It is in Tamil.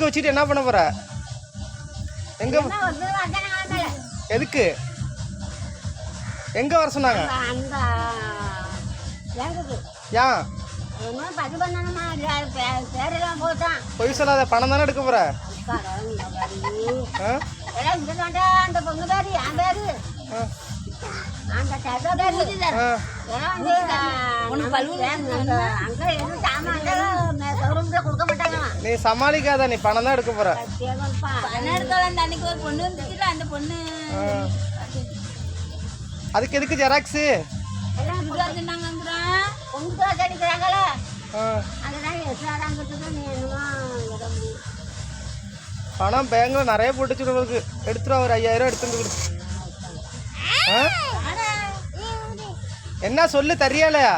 புக்கு வச்சுட்டு என்ன பண்ண போற? எங்க. எதுக்கு? எங்க வர சொன்னாங்க? ஏன் பொய் சொல்லாத பணம் தானே எடுக்க போற? அந்த நீ சமாளிக்காத நீ பணம் தான் எடுக்க போற. சத்தியமாப்பா. பணம் எடுக்கலாம் அந்த அன்னைக்கு ஒரு பொண்ணு வந்துச்சுல அந்த பொண்ணு ஆ. அதுக்கு எதுக்கு ஜெராக்ஸு பணம் பேங்க்ல நிறைய போட்டுச்சு உங்களுக்கு. எடுத்துருவா ஒரு ஐயாயிரம் ஆ? என்ன சொல்லு தரியாலையா?